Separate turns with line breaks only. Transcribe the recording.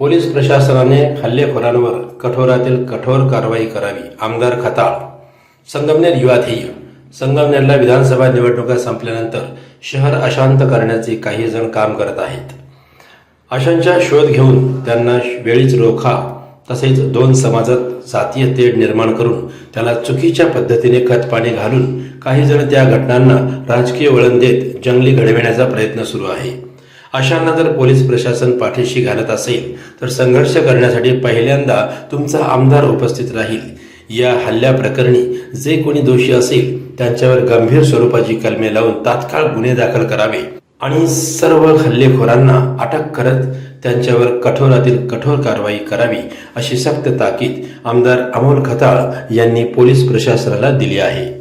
Police प्रशासनाने हल्लेखोरांवर कठोरातील कठोर कारवाई करावी. आमदार खताळ. संगमनेर युवा ध्येय संगमनेरला विधानसभा निवडणुका संपल्यानंतर शहर अशांत करण्याचे काही जण काम करत आहेत. अशांचा शोध घेऊन त्यांना वेळीच रोखा तसेच दोन समाजात जातीय तेढ निर्माण करून त्याला चुकीच्या पद्धतीने खतपाणी घालून काही जण त्या घटनांना राजकीय वळण देत जंगली घडविण्याचा प्रयत्न सुरू आहे. अशांना जर पोलीस प्रशासन पाठीशी घालत असेल तर संघर्ष करण्यासाठी पहिल्यांदा तुमचा आमदार उपस्थित राहील. या हल्ल्या प्रकरणी जे कोणी दोषी असेल त्यांच्यावर गंभीर स्वरूपाची कलमे लावून तात्काळ गुन्हे दाखल करावे आणि सर्व हल्लेखोरांना अटक करत त्यांच्यावर कठोरातील कठोर कारवाई करावी अशी सक्त ताकीद आमदार अमोल खताळ यांनी पोलीस प्रशासनाला दिली आहे.